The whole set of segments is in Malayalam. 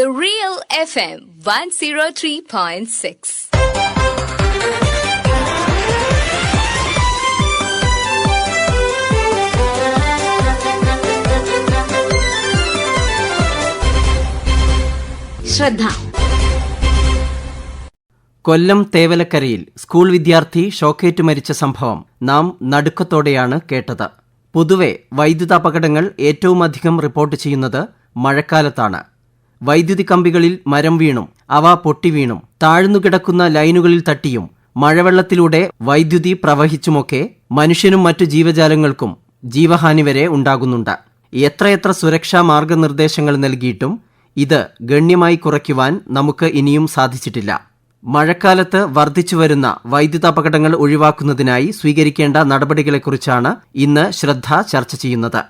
The Real FM 103.6. ശ്രദ്ധ. കൊല്ലം തേവലക്കരയിൽ സ്കൂൾ വിദ്യാർത്ഥി ഷോക്കേറ്റ് മരിച്ച സംഭവം നാം നടുക്കത്തോടെയാണ് കേട്ടത്. പൊതുവെ വൈദ്യുതാപകടങ്ങൾ ഏറ്റവുമധികം റിപ്പോർട്ട് ചെയ്യുന്നത് മഴക്കാലത്താണ്. വൈദ്യുതി കമ്പികളിൽ മരം വീണും അവ പൊട്ടിവീണും താഴ്ന്നുകിടക്കുന്ന ലൈനുകളിൽ തട്ടിയും മഴവെള്ളത്തിലൂടെ വൈദ്യുതി പ്രവഹിച്ചുമൊക്കെ മനുഷ്യനും മറ്റു ജീവജാലങ്ങൾക്കും ജീവഹാനി വരെ ഉണ്ടാകുന്നുണ്ട്. എത്രയെത്ര സുരക്ഷാ മാർഗനിർദ്ദേശങ്ങൾ നൽകിയിട്ടും ഇത് ഗണ്യമായി കുറയ്ക്കുവാൻ നമുക്ക് ഇനിയും സാധിച്ചിട്ടില്ല. മഴക്കാലത്ത് വർദ്ധിച്ചുവരുന്ന വൈദ്യുതാപകടങ്ങൾ ഒഴിവാക്കുന്നതിനായി സ്വീകരിക്കേണ്ട നടപടികളെക്കുറിച്ചാണ് ഇന്ന് ശ്രദ്ധ ചർച്ച ചെയ്യുന്നത്.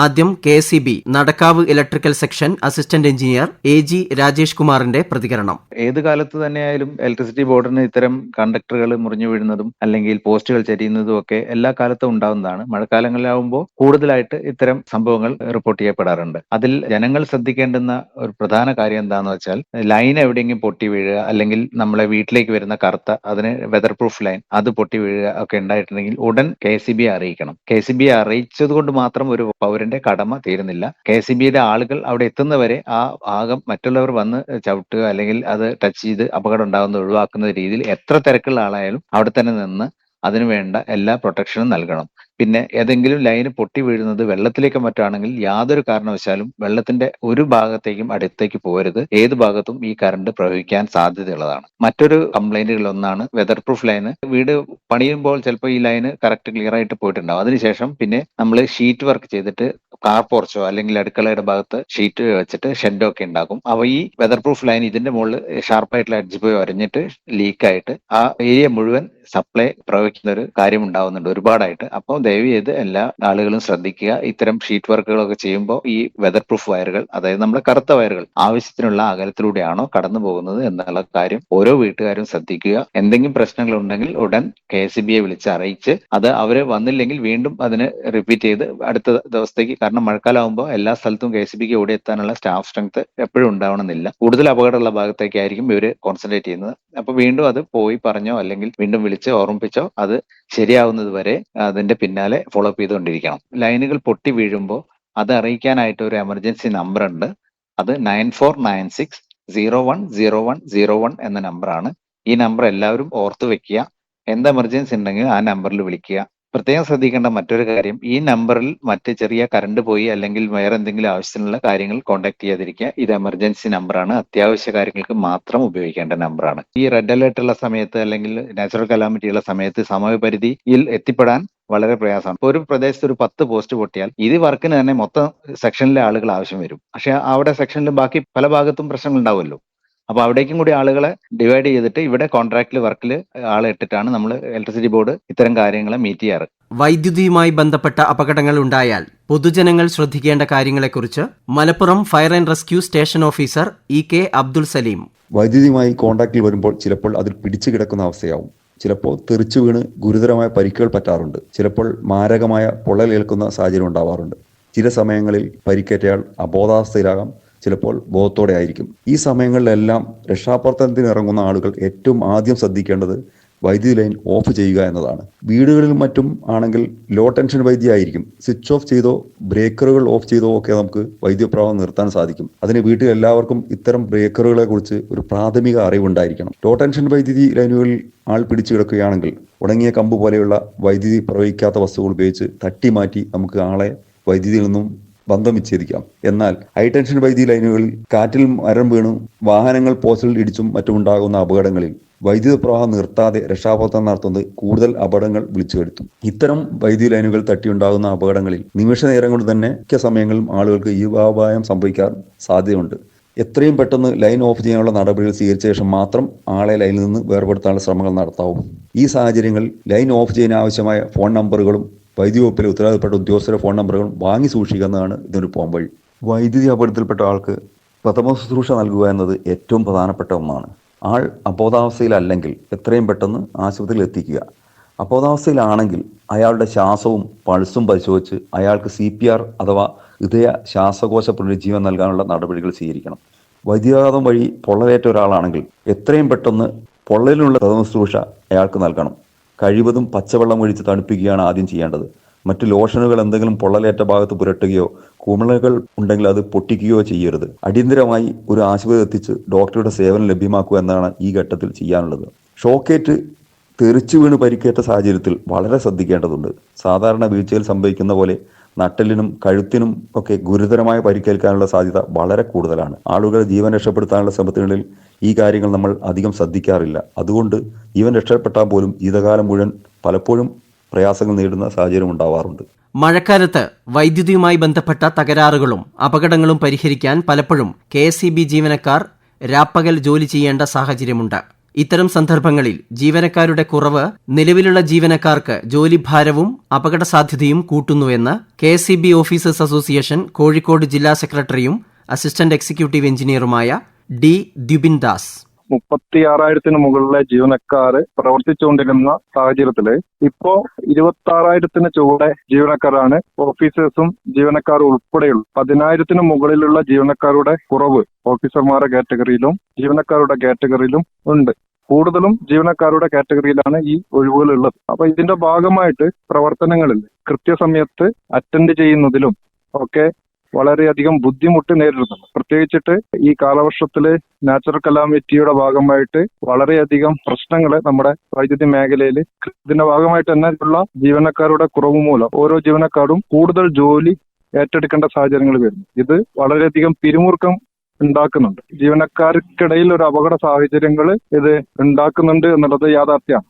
ആദ്യം K C B Nadakkavu electrical section assistant engineer A G Rajesh കുമാറിന്റെ പ്രതികരണം. ഏത് കാലത്ത് തന്നെയായാലും ഇലക്ട്രിസിറ്റി ബോർഡിന് ഇത്തരം കണ്ടക്ടറുകൾ മുറിഞ്ഞു വീഴുന്നതും അല്ലെങ്കിൽ പോസ്റ്റുകൾ ചരിയുന്നതും ഒക്കെ എല്ലാ കാലത്തും ഉണ്ടാവുന്നതാണ്. മഴക്കാലങ്ങളിലാവുമ്പോൾ കൂടുതലായിട്ട് ഇത്തരം സംഭവങ്ങൾ റിപ്പോർട്ട് ചെയ്യപ്പെടാറുണ്ട്. അതിൽ ജനങ്ങൾ ശ്രദ്ധിക്കേണ്ടുന്ന ഒരു പ്രധാന കാര്യം എന്താണെന്ന് വെച്ചാൽ ലൈൻ എവിടെയെങ്കിലും പൊട്ടി വീഴുക അല്ലെങ്കിൽ നമ്മളെ വീട്ടിലേക്ക് വരുന്ന കറുത്ത അതിന് വെതർ പ്രൂഫ് ലൈൻ അത് പൊട്ടി വീഴുക ഒക്കെ ഉണ്ടായിട്ടുണ്ടെങ്കിൽ ഉടൻ കെ സി ബി അറിയിക്കണം. കെ സി ബി അറിയിച്ചത് കൊണ്ട് മാത്രം ഒരു പൗരന്റെ കടമ തീരുന്നില്ല. കെ സി ബിയുടെ ആളുകൾ അവിടെ എത്തുന്നവരെ ആ ഭാഗം മറ്റുള്ളവർ വന്ന് ചവിട്ടുക അല്ലെങ്കിൽ അത് ടച്ച് ചെയ്ത് അപകടം ഉണ്ടാകുന്നത് ഒഴിവാക്കുന്ന രീതിയിൽ എത്ര തിരക്കുള്ള ആളായാലും അവിടെ തന്നെ നിന്ന് അതിനു വേണ്ട എല്ലാ പ്രൊട്ടക്ഷനും നൽകണം. പിന്നെ ഏതെങ്കിലും ലൈന് പൊട്ടി വീഴുന്നത് വെള്ളത്തിലേക്ക് മറ്റാണെങ്കിൽ യാതൊരു കാരണവശാലും വെള്ളത്തിന്റെ ഒരു ഭാഗത്തേക്കും അടുത്തേക്ക് പോകരുത്. ഏത് ഭാഗത്തും ഈ കറണ്ട് പ്രവഹിക്കാൻ സാധ്യതയുള്ളതാണ്. മറ്റൊരു കംപ്ലൈന്റുകൾ ഒന്നാണ് വെതർ പ്രൂഫ് ലൈന് വീട് പണിയുമ്പോൾ ചിലപ്പോൾ ഈ ലൈന് കറക്റ്റ് ക്ലിയർ ആയിട്ട് പോയിട്ടുണ്ടാവും. അതിനുശേഷം പിന്നെ നമ്മൾ ഷീറ്റ് വർക്ക് ചെയ്തിട്ട് കാർ പോർച്ചോ അല്ലെങ്കിൽ അടുക്കളയുടെ ഭാഗത്ത് ഷീറ്റ് വെച്ചിട്ട് ഷെഡോ ഒക്കെ ഉണ്ടാക്കും. അവ ഈ വെതർ പ്രൂഫ് ലൈൻ ഇതിന്റെ മുകളിൽ ഷാർപ്പായിട്ടുള്ള അഡ്ജ് പോയി വരഞ്ഞിട്ട് ലീക്കായിട്ട് ആ ഏരിയ മുഴുവൻ സപ്ലൈ പ്രവഹിക്കുന്ന ഒരു കാര്യം ഉണ്ടാവുന്നുണ്ട് ഒരുപാടായിട്ട്. അപ്പോൾ ദയവ് ചെയ്ത് എല്ലാ ആളുകളും ശ്രദ്ധിക്കുക. ഇത്തരം ഷീറ്റ് വർക്കുകളൊക്കെ ചെയ്യുമ്പോൾ ഈ വെതർ പ്രൂഫ് വയറുകൾ അതായത് നമ്മുടെ കറുത്ത വയറുകൾ ആവശ്യത്തിനുള്ള അകലത്തിലൂടെയാണോ കടന്നു പോകുന്നത് എന്നുള്ള കാര്യം ഓരോ വീട്ടുകാരും ശ്രദ്ധിക്കുക. എന്തെങ്കിലും പ്രശ്നങ്ങൾ ഉണ്ടെങ്കിൽ ഉടൻ കെ എസ് ബിയെ വിളിച്ച് അറിയിച്ച് അത് അവർ വന്നില്ലെങ്കിൽ വീണ്ടും അതിന് റിപ്പീറ്റ് ചെയ്ത് അടുത്ത ദിവസത്തേക്ക് കാരണം മഴക്കാലമാകുമ്പോൾ എല്ലാ സ്ഥലത്തും കെ എസ് ബിക്ക് ഓടി എത്താനുള്ള സ്റ്റാഫ് സ്ട്രെങ്ത് എപ്പോഴും ഉണ്ടാവണമെന്നില്ല. കൂടുതൽ അപകടമുള്ള ഭാഗത്തേക്കായിരിക്കും ഇവർ കോൺസെൻട്രേറ്റ് ചെയ്യുന്നത്. അപ്പൊ വീണ്ടും അത് പോയി പറഞ്ഞോ അല്ലെങ്കിൽ വീണ്ടും വിളിച്ചോ ഓർമ്മിപ്പിച്ചോ അത് ശരിയാവുന്നത് വരെ അതിന്റെ പിന്നാലെ ഫോളോ അപ്പ് ചെയ്തുകൊണ്ടിരിക്കണം. ലൈനുകൾ പൊട്ടി വീഴുമ്പോൾ അത് അറിയിക്കാനായിട്ട് ഒരു എമർജൻസി നമ്പർ ഉണ്ട്. അത് nine four nine six zero one zero one zero one എന്ന നമ്പറാണ് ഈ നമ്പർ എല്ലാവരും ഓർത്ത് വെക്കുക. എന്ത് എമർജൻസി ഉണ്ടെങ്കിൽ ആ നമ്പറിൽ വിളിക്കുക. പ്രത്യേകം ശ്രദ്ധിക്കേണ്ട മറ്റൊരു കാര്യം ഈ നമ്പറിൽ മറ്റ് ചെറിയ കറണ്ട് പോയി അല്ലെങ്കിൽ വേറെ എന്തെങ്കിലും ആവശ്യത്തിനുള്ള കാര്യങ്ങൾ കോൺടാക്ട് ചെയ്യാതിരിക്കുക. ഇത് എമർജൻസി നമ്പറാണ് അത്യാവശ്യ കാര്യങ്ങൾക്ക് മാത്രം ഉപയോഗിക്കേണ്ട നമ്പറാണ് ഈ റെഡ് അലേർട്ട് ഉള്ള സമയത്ത് അല്ലെങ്കിൽ നാച്ചുറൽ കലാമിറ്റി ഉള്ള സമയത്ത് സമയപരിധിയിൽ എത്തിപ്പെടാൻ വളരെ പ്രയാസമാണ്. ഒരു പ്രദേശത്ത് ഒരു പത്ത് പോസ്റ്റ് പൊട്ടിയാൽ ഇത് വർക്കിന് തന്നെ മൊത്തം സെക്ഷനിലെ ആളുകൾ ആവശ്യം വരും. പക്ഷെ അവിടെ സെക്ഷനിൽ ബാക്കി പല ഭാഗത്തും പ്രശ്നങ്ങൾ ഉണ്ടാവുമല്ലോ. അപ്പൊ അവിടേക്കും കൂടി ആളുകളെ ഡിവൈഡ് ചെയ്തിട്ട് ഇവിടെ കോൺട്രാക്റ്റിൽ വർക്കിൽ ആളെ ഇട്ടിട്ടാണ് നമ്മൾ ഇലക്ട്രിസിറ്റി ബോർഡ് ഇത്തരം കാര്യങ്ങളെ മീറ്റ് ചെയ്യാറ്. വൈദ്യുതിയുമായി ബന്ധപ്പെട്ട അപകടങ്ങൾ ഉണ്ടായാൽ പൊതുജനങ്ങൾ ശ്രദ്ധിക്കേണ്ട കാര്യങ്ങളെക്കുറിച്ച് Malappuram fire and rescue station officer E K Abdul Salim. വൈദ്യുതിയുമായി കോൺട്രാക്ടിൽ വരുമ്പോൾ ചിലപ്പോൾ അതിൽ പിടിച്ചു കിടക്കുന്ന അവസ്ഥയാവും. ചിലപ്പോൾ തെറിച്ചു വീണ് ഗുരുതരമായ പരിക്കുകൾ പറ്റാറുണ്ട്. ചിലപ്പോൾ മാരകമായ പൊള്ളലേൽക്കുന്ന സാഹചര്യം ഉണ്ടാവാറുണ്ട്. ചില സമയങ്ങളിൽ പരിക്കേറ്റയാൾ അബോധാവസ്ഥയിലാകാം. ചിലപ്പോൾ ബോധത്തോടെ ആയിരിക്കും ഈ സമയങ്ങളിലെല്ലാം രക്ഷാപ്രവർത്തനത്തിന് ഇറങ്ങുന്ന ആളുകൾ ഏറ്റവും ആദ്യം ശ്രദ്ധിക്കേണ്ടത് വൈദ്യുതി ലൈൻ ഓഫ് ചെയ്യുക എന്നതാണ്. വീടുകളിൽ മറ്റും ആണെങ്കിൽ ലോ ടെൻഷൻ വൈദ്യുതി ആയിരിക്കും സ്വിച്ച് ഓഫ് ചെയ്തോ ബ്രേക്കറുകൾ ഓഫ് ചെയ്തോ ഒക്കെ നമുക്ക് വൈദ്യുതപ്രവാഹം നിർത്താൻ സാധിക്കും. അതിന് വീട്ടിൽ എല്ലാവർക്കും ഇത്തരം ബ്രേക്കറുകളെ കുറിച്ച് ഒരു പ്രാഥമിക അറിവുണ്ടായിരിക്കണം. ലോ ടെൻഷൻ വൈദ്യുതി ലൈനുകളിൽ ആൾ പിടിച്ചു കിടക്കുകയാണെങ്കിൽ ഉണങ്ങിയ കമ്പ് പോലെയുള്ള വൈദ്യുതി പ്രവഹിക്കാത്ത വസ്തുക്കൾ ഉപയോഗിച്ച് തട്ടി മാറ്റി നമുക്ക് ആളെ വൈദ്യുതിയിൽ നിന്നും ബന്ധം വിച്ഛേദിക്കാം എന്നാൽ ഹൈ ടെൻഷൻ വൈദ്യുതി ലൈനുകളിൽ കാറ്റിൽ മരം വീണും വാഹനങ്ങൾ പോസ്റ്റിൽ ഇടിച്ചും മറ്റുമുണ്ടാകുന്ന അപകടങ്ങളിൽ വൈദ്യുത പ്രവാഹം നിർത്താതെ രക്ഷാപ്രവർത്തനം നടത്തുന്നത് കൂടുതൽ അപകടങ്ങൾ വിളിച്ചു വരുത്തും ഇത്തരം വൈദ്യുതി ലൈനുകൾ തട്ടിയുണ്ടാകുന്ന അപകടങ്ങളിൽ നിമിഷ നേരം കൊണ്ട് തന്നെ മിക്ക സമയങ്ങളിലും ആളുകൾക്ക് യുവാപായം സംഭവിക്കാൻ സാധ്യതയുണ്ട്. എത്രയും പെട്ടെന്ന് ലൈൻ ഓഫ് ചെയ്യാനുള്ള നടപടികൾ സ്വീകരിച്ച ശേഷം മാത്രം ആളെ ലൈനിൽ നിന്ന് വേർപെടുത്താനുള്ള ശ്രമങ്ങൾ നടത്താവും. ഈ സാഹചര്യങ്ങളിൽ ലൈൻ ഓഫ് ചെയ്യാൻ ആവശ്യമായ ഫോൺ നമ്പറുകളും വൈദ്യുതി വകുപ്പിലെ ഉത്തരവാദിത്തപ്പെട്ട ഉദ്യോഗസ്ഥരുടെ ഫോൺ നമ്പറുകൾ വാങ്ങി സൂക്ഷിക്കുന്നതാണ് ഇതിനൊരു പോംവഴി വൈദ്യുതി അപകടത്തിൽപ്പെട്ട ആൾക്ക് പ്രഥമ ശുശ്രൂഷ നൽകുക എന്നത് ഏറ്റവും പ്രധാനപ്പെട്ട ഒന്നാണ്. ആൾ അബോധാവസ്ഥയിലല്ലെങ്കിൽ എത്രയും പെട്ടെന്ന് ആശുപത്രിയിൽ എത്തിക്കുക. അബോധാവസ്ഥയിലാണെങ്കിൽ അയാളുടെ ശ്വാസവും പൾസും പരിശോധിച്ച് അയാൾക്ക് സി പി ആർ അഥവാ ഹൃദയ ശ്വാസകോശ പുനരുജ്ജീവൻ നൽകാനുള്ള നടപടികൾ സ്വീകരിക്കണം. വൈദ്യുതാഘാതം വഴി പൊള്ളലേറ്റ ഒരാളാണെങ്കിൽ എത്രയും പെട്ടെന്ന് പൊള്ളലിനുള്ള പ്രഥമ ശുശ്രൂഷ അയാൾക്ക് നൽകണം. കഴിവതും പച്ചവെള്ളം ഒഴിച്ച് തണുപ്പിക്കുകയാണ് ആദ്യം ചെയ്യേണ്ടത്. മറ്റ് ലോഷനുകൾ എന്തെങ്കിലും പൊള്ളലേറ്റ ഭാഗത്ത് പുരട്ടുകയോ കുമിളകൾ ഉണ്ടെങ്കിൽ അത് പൊട്ടിക്കുകയോ ചെയ്യരുത്. അടിയന്തരമായി ഒരു ആശുപത്രി എത്തിച്ച് ഡോക്ടറുടെ സേവനം ലഭ്യമാക്കുക എന്നാണ് ഈ ഘട്ടത്തിൽ ചെയ്യാനുള്ളത്. ഷോക്കേറ്റ് തെറിച്ചു വീണ് പരിക്കേറ്റ സാഹചര്യത്തിൽ വളരെ ശ്രദ്ധിക്കേണ്ടതുണ്ട്. സാധാരണ വീഴ്ചയിൽ സംഭവിക്കുന്ന പോലെ നട്ടലിനും കഴുത്തിനും ഒക്കെ ഗുരുതരമായ പരിക്കേൽക്കാനുള്ള സാധ്യത വളരെ കൂടുതലാണ്. ആളുകൾ ജീവൻ രക്ഷപ്പെടുത്താനുള്ള ശ്രമത്തിനിടയിൽ ഈ കാര്യങ്ങൾ നമ്മൾ അധികം ശ്രദ്ധിക്കാറില്ല. അതുകൊണ്ട് ജീവൻ രക്ഷപ്പെട്ടാൽ പോലും ജീവിതകാലം മുഴുവൻ പലപ്പോഴും പ്രയാസങ്ങൾ നേരിടുന്ന സാഹചര്യം ഉണ്ടാവാറുണ്ട്. മഴക്കാലത്ത് വൈദ്യുതിയുമായി ബന്ധപ്പെട്ട തകരാറുകളും അപകടങ്ങളും പരിഹരിക്കാൻ പലപ്പോഴും കെ ജീവനക്കാർ രാപ്പകൽ ജോലി ചെയ്യേണ്ട സാഹചര്യമുണ്ട്. ഇത്തരം സന്ദർഭങ്ങളിൽ ജീവനക്കാരുടെ കുറവ് നിലവിലുള്ള ജീവനക്കാർക്ക് ജോലിഭാരവും അപകട സാധ്യതയും കൂട്ടുന്നുവെന്ന് K S officers association Kozhikode ജില്ലാ സെക്രട്ടറിയും അസിസ്റ്റന്റ് എക്സിക്യൂട്ടീവ് എഞ്ചിനീയറുമായ ഡി ദ്യുബിൻ ദാസ്. മുപ്പത്തി ആറായിരത്തിന് മുകളിലെ ജീവനക്കാർ പ്രവർത്തിച്ചുകൊണ്ടിരുന്ന സാഹചര്യത്തിൽ ഇപ്പോ ഇരുപത്തി ആറായിരത്തിന് ചുവടെ ജീവനക്കാരാണ് ഓഫീസേഴ്സും ജീവനക്കാരും ഉൾപ്പെടെയുള്ള പതിനായിരത്തിന് മുകളിലുള്ള ജീവനക്കാരുടെ കുറവ് ഓഫീസർമാരുടെ കാറ്റഗറിയിലും ജീവനക്കാരുടെ കാറ്റഗറിയിലും ഉണ്ട്. കൂടുതലും ജീവനക്കാരുടെ കാറ്റഗറിയിലാണ് ഈ ഒഴിവുകൾ ഉള്ളത് അപ്പൊ ഇതിന്റെ ഭാഗമായിട്ട് പ്രവർത്തനങ്ങളിൽ കൃത്യസമയത്ത് അറ്റൻഡ് ചെയ്യുന്നതിലും ഒക്കെ വളരെയധികം ബുദ്ധിമുട്ട് നേരിടുന്നുണ്ട്. പ്രത്യേകിച്ചിട്ട് ഈ കാലവർഷത്തിൽ നാച്ചുറൽ കലാമിറ്റിയുടെ ഭാഗമായിട്ട് വളരെയധികം പ്രശ്നങ്ങൾ നമ്മുടെ വൈദ്യുതി മേഖലയിൽ ഇതിന്റെ ഭാഗമായിട്ട് തന്നെ ഉള്ള ജീവനക്കാരുടെ കുറവ് മൂലം ഓരോ ജീവനക്കാരും കൂടുതൽ ജോലി ഏറ്റെടുക്കേണ്ട സാഹചര്യങ്ങൾ വരുന്നു. ഇത് വളരെയധികം പിരിമുറുക്കം ഉണ്ടാക്കുന്നുണ്ട്. ജീവനക്കാർക്കിടയിൽ ഒരു അപകട സാഹചര്യങ്ങൾ ഇത് ഉണ്ടാക്കുന്നുണ്ട് എന്നുള്ളത് യാഥാർത്ഥ്യമാണ്.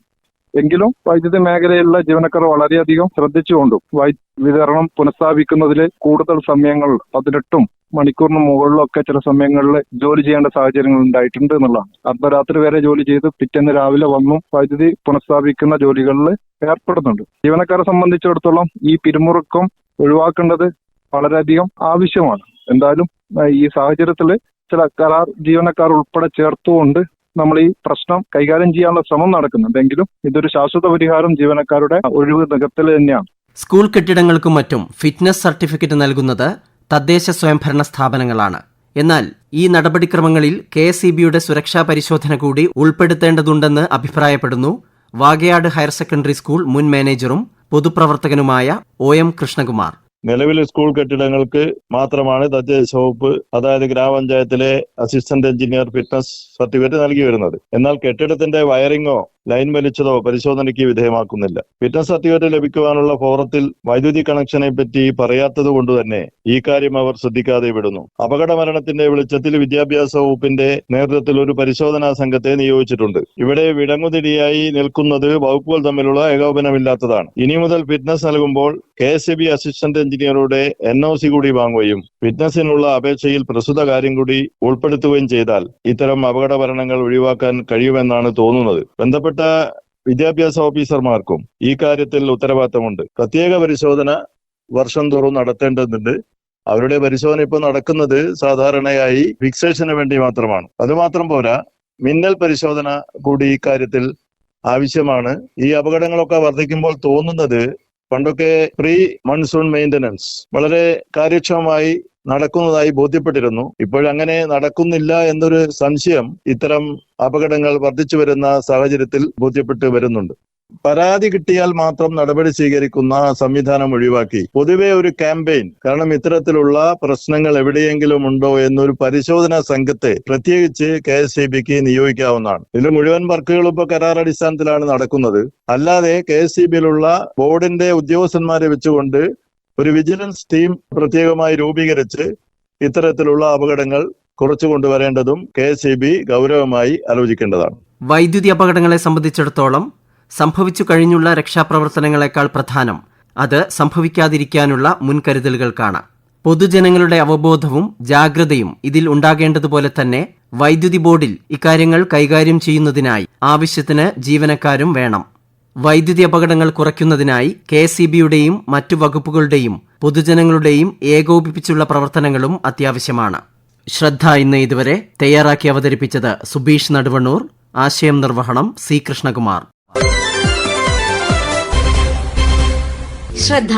എങ്കിലും വൈദ്യുതി മേഖലയിലുള്ള ജീവനക്കാർ വളരെയധികം ശ്രദ്ധിച്ചുകൊണ്ടും വൈ വിതരണം പുനഃസ്ഥാപിക്കുന്നതിൽ കൂടുതൽ സമയങ്ങൾ പതിനെട്ടും മണിക്കൂറിന് മുകളിലൊക്കെ ചില സമയങ്ങളിൽ ജോലി ചെയ്യേണ്ട സാഹചര്യങ്ങൾ ഉണ്ടായിട്ടുണ്ട് എന്നുള്ളതാണ്. അർദ്ധരാത്രി വരെ ജോലി ചെയ്ത് പിറ്റേന്ന് രാവിലെ വന്നും വൈദ്യുതി പുനഃസ്ഥാപിക്കുന്ന ജോലികളിൽ ഏർപ്പെടുന്നുണ്ട്. ജീവനക്കാരെ സംബന്ധിച്ചിടത്തോളം ഈ പിരിമുറുക്കം ഒഴിവാക്കേണ്ടത് വളരെയധികം ആവശ്യമാണ്. എന്തായാലും ഈ സാഹചര്യത്തിൽ ചില കരാർ ജീവനക്കാർ ഉൾപ്പെടെ ചേർത്തുകൊണ്ട് നമ്മൾ ഈ പ്രശ്നം കൈകാര്യം ചെയ്യാനുള്ള ശ്രമം നടക്കുന്നുണ്ടെങ്കിലും ഇതൊരു ശാശ്വത പരിഹാരം ജീവനക്കാരുടെ ഒഴിവ് നികത്തൽ തന്നെയാണ്. സ്കൂൾ കെട്ടിടങ്ങൾക്കും മറ്റും ഫിറ്റ്നസ് സർട്ടിഫിക്കറ്റ് നൽകുന്നത് തദ്ദേശ സ്വയംഭരണ സ്ഥാപനങ്ങളാണ്. എന്നാൽ ഈ നടപടിക്രമങ്ങളിൽ കെ എസ് ഇ ബിയുടെ സുരക്ഷാ പരിശോധന കൂടി ഉൾപ്പെടുത്തേണ്ടതുണ്ടെന്ന് അഭിപ്രായപ്പെടുന്നു വാഗയാട് ഹയർ സെക്കൻഡറി സ്കൂൾ മുൻ മാനേജറും പൊതുപ്രവർത്തകനുമായ ഒ എം കൃഷ്ണകുമാർ. നിലവിലെ സ്കൂൾ കെട്ടിടങ്ങൾക്ക് മാത്രമാണ് തദ്ദേശ വകുപ്പ് അതായത് ഗ്രാമപഞ്ചായത്തിലെ അസിസ്റ്റന്റ് എഞ്ചിനീയർ ഫിറ്റ്നസ് സർട്ടിഫിക്കറ്റ് നൽകി വരുന്നത്. എന്നാൽ കെട്ടിടത്തിന്റെ വയറിംഗോ ലൈൻ വലിച്ചതോ പരിശോധനയ്ക്ക് വിധേയമാക്കുന്നില്ല. ഫിറ്റ്നസ് സർട്ടിഫിക്കറ്റ് ലഭിക്കുവാനുള്ള ഫോറത്തിൽ വൈദ്യുതി കണക്ഷനെ പറ്റി പറയാത്തത് കൊണ്ട് തന്നെ ഈ കാര്യം അവർ ശ്രദ്ധിക്കാതെ വിടുന്നു. അപകട മരണത്തിന്റെ വെളിച്ചത്തിൽ വിദ്യാഭ്യാസ വകുപ്പിന്റെ നേതൃത്വത്തിൽ ഒരു പരിശോധനാ സംഘത്തെ നിയോഗിച്ചിട്ടുണ്ട്. ഇവിടെ വിടങ്ങുതിരിയായി നിൽക്കുന്നത് വകുപ്പുകൾ തമ്മിലുള്ള ഏകോപനമില്ലാത്തതാണ്. ഇനി മുതൽ ഫിറ്റ്നസ് നൽകുമ്പോൾ കെ എസ് ബി അസിസ്റ്റന്റ് എഞ്ചിനീയറുടെ എൻ ഒ സി കൂടി വാങ്ങുകയും ഫിറ്റ്നസിനുള്ള അപേക്ഷയിൽ പ്രസ്തുത കാര്യം കൂടി ഉൾപ്പെടുത്തുകയും ചെയ്താൽ ഇത്തരം അപകട ഭരണങ്ങൾ ഒഴിവാക്കാൻ കഴിയുമെന്നാണ് തോന്നുന്നത്. ബന്ധപ്പെട്ട വിദ്യാഭ്യാസ ഓഫീസർമാർക്കും ഈ കാര്യത്തിൽ ഉത്തരവാദിത്തമുണ്ട്. പ്രത്യേക പരിശോധന വർഷം തോറും നടത്തേണ്ടതുണ്ട്. അവരുടെ പരിശോധന ഇപ്പോൾ നടക്കുന്നത് സാധാരണയായി ഫിക്സേഷന് വേണ്ടി മാത്രമാണ്. അതുമാത്രം പോരാ മിന്നൽ പരിശോധന കൂടി ഇക്കാര്യത്തിൽ ആവശ്യമാണ്. ഈ അപകടങ്ങളൊക്കെ വർദ്ധിക്കുമ്പോൾ തോന്നുന്നത് പണ്ടൊക്കെ പ്രീ മൺസൂൺ മെയിന്റനൻസ് വളരെ കാര്യക്ഷമമായി നടക്കുന്നതായി ബോധ്യപ്പെട്ടിരുന്നു. ഇപ്പോഴങ്ങനെ നടക്കുന്നില്ല എന്നൊരു സംശയം ഇത്തരം അപകടങ്ങൾ വർദ്ധിച്ചു വരുന്ന സാഹചര്യത്തിൽ ബോധ്യപ്പെട്ട് വരുന്നുണ്ട്. പരാതി കിട്ടിയാൽ മാത്രം നടപടി സ്വീകരിക്കുന്ന സംവിധാനം ഒഴിവാക്കി. പൊതുവെ ഒരു ക്യാമ്പയിൻ. കാരണം ഇത്തരത്തിലുള്ള പ്രശ്നങ്ങൾ എവിടെയെങ്കിലും ഉണ്ടോ എന്നൊരു പരിശോധനാ സംഘത്തെ പ്രത്യേകിച്ച് കെ എസ് ഇ ബിക്ക് നിയോഗിക്കാവുന്നതാണ്. ഇതിൽ മുഴുവൻ വർക്കുകളും ഇപ്പോൾ കരാർ അടിസ്ഥാനത്തിലാണ് നടക്കുന്നത്. അല്ലാതെ കെ എസ് ഇ ബിയിലുള്ള ബോർഡിന്റെ ഉദ്യോഗസ്ഥന്മാരെ വെച്ചുകൊണ്ട് ഒരു വിജിലൻസ് ടീം പ്രത്യേകമായി രൂപീകരിച്ച് ഇത്തരത്തിലുള്ള അപകടങ്ങൾ കുറച്ചു കൊണ്ടുവരേണ്ടതും കെ എസ് ഇ ബി ഗൗരവമായി ആലോചിക്കേണ്ടതാണ്. വൈദ്യുതി അപകടങ്ങളെ സംബന്ധിച്ചിടത്തോളം സംഭവിച്ചു കഴിഞ്ഞുള്ള രക്ഷാപ്രവർത്തനങ്ങളെക്കാൾ പ്രധാനം അത് സംഭവിക്കാതിരിക്കാനുള്ള മുൻകരുതലുകൾക്കാണ്. പൊതുജനങ്ങളുടെ അവബോധവും ജാഗ്രതയും ഇതിൽ ഉണ്ടാകേണ്ടതുപോലെ തന്നെ വൈദ്യുതി ബോർഡിൽ ഇക്കാര്യങ്ങൾ കൈകാര്യം ചെയ്യുന്നതിനായി ആവശ്യത്തിന് ജീവനക്കാരും വേണം. വൈദ്യുതി അപകടങ്ങൾ കുറയ്ക്കുന്നതിനായി കെ എസ് മറ്റു വകുപ്പുകളുടെയും പൊതുജനങ്ങളുടെയും ഏകോപിപ്പിച്ചുള്ള പ്രവർത്തനങ്ങളും അത്യാവശ്യമാണ്. ശ്രദ്ധ ഇന്ന് ഇതുവരെ തയ്യാറാക്കി അവതരിപ്പിച്ചത് സുബീഷ് നടുവണ്ണൂർ ആശയം നിർവഹണം സി കൃഷ്ണകുമാർ. ശ്രദ്ധ